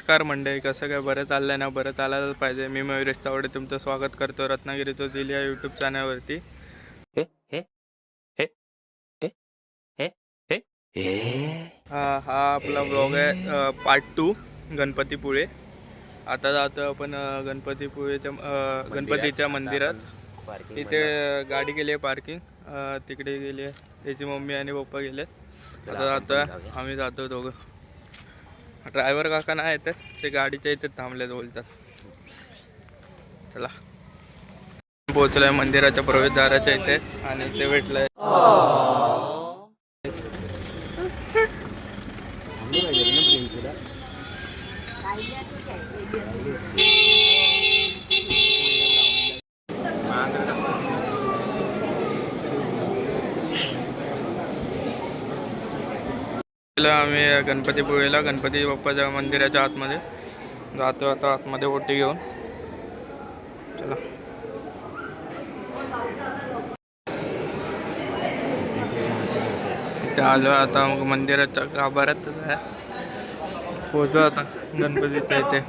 नमस्कार मंडळी कसं काय? बरं चाललंय ना? बरं चालायलाच पाहिजे. मी मयुरेश चावडे तुमचं स्वागत करतो रत्नागिरीचं दिल या यूट्यूब चॅनलवरती हे आपला ब्लॉग आहे पार्ट टू गणपतीपुळे. आता जातो आपण गणपतीपुळेच्या गणपतीच्या मंदिरात. इथे गाडी गेली आहे पार्किंग तिकडे गेली आहे. त्याची मम्मी आणि पप्पा गेले आता जातोय. आम्ही जातो दोघं. ड्रायव्हर काका नाही येतात ते गाडीच्या इथे थांबले बोलतात. चला. पोहोचलोय मंदिराच्या प्रवेशद्वाराच्या इथे आणि ते भेटलंय. आम्ही गणपतीपुळेला गणपती बाप्पाच्या मंदिराच्या आतमध्ये जातो आता आतमध्ये ओटी घेऊन. चला. इथे आलो आता मग मंदिराच्या गाभाऱ्यात आहे. पोहोचलो आता गणपतीच्या इथे.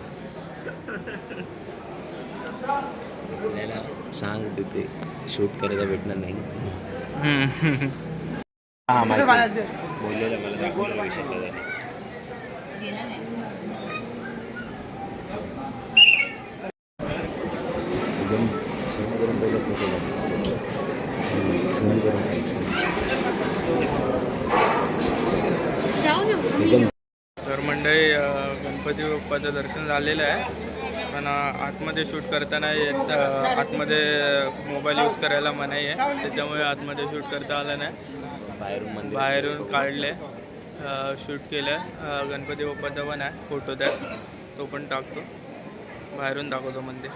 सांग तिथे शूट करायला भेटणार नाही. हा बोललेलं मला दाखवलं विषयाला त्याने. एकदम सहन करून पहिलं फोटो लागतो सहन करून एकदम. तर मंडळी गणपती बाप्पाचं दर्शन झालेलं आहे. पण आतमध्ये शूट करताना येत आतमध्ये मोबाईल यूज करायला मनाई आहे. त्याच्यामुळे आतमध्ये शूट करता आलं नाही. बाहेरून बाहेरून काढले शूट केलं. गणपती बाप्पाचा पण आहे फोटो त्यात. तो पण टाकतो. बाहेरून दाखवतो मंदिर.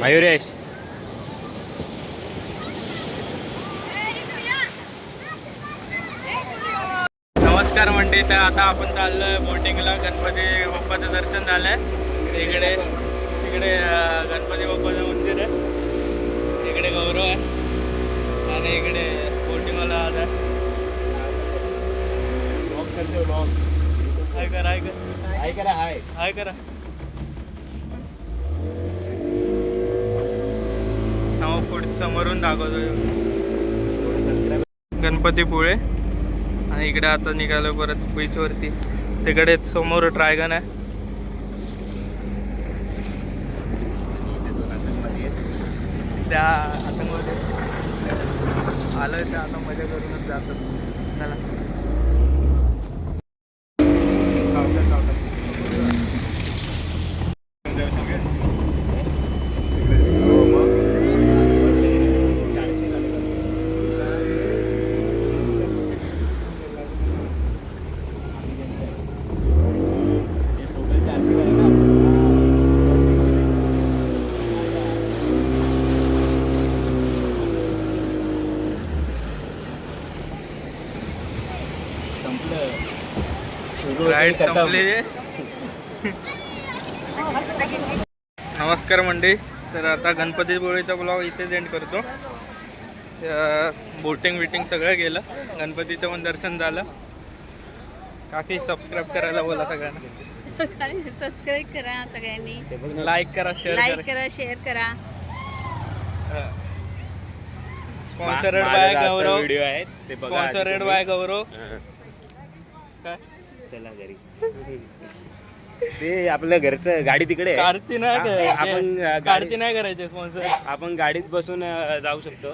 मयुरेश. नमस्कार मंडळी तर आता आपण चाललोय बोटिंगला. गणपती बाप्पाचं दर्शन झालंय. इकडे इकडे अं, गणपती बाप्पाचं मंदिर आहे. इकडे गौरव आहे. आणि इकडे बोटिंगवाला आता हाय करा हाय कर. हाय करा हाय. हाय करा हा पुढे समोरून दाखवतो गणपतीपुळे. आणि इकडे आता निघालो परत बीचवरती तिकडे समोर ड्रॅगन आहे. त्या आतंकवादी आलं त्या आता मजा करूनच जातात चला. नमस्कार मंडळी. तर आता गणपतीपुळेचा ब्लॉग इथेच एंड करतो. बोटिंग बिटिंग सगळं गेलं. गणपतीचं पण दर्शन झालं. काकी सबस्क्राईब करायला बोला सगळ्यांना. सबस्क्राईब करा सगळ्यांनी. लाईक करा शेअर लाईक करा. करा शेअर करा. स्पॉन्सरेड बाय गौरव. व्हिडिओ आहेत ते बघा स्पॉन्सरेड बाय गौरव. काय? चला घरी. ते आपलं घरचं गाडी तिकडे आहे. कार्ती नाही आपण, अं, करायचे गाडी- नाही करायचे स्पॉन्सर आपण गाडीत बसून अं, जाऊ शकतो.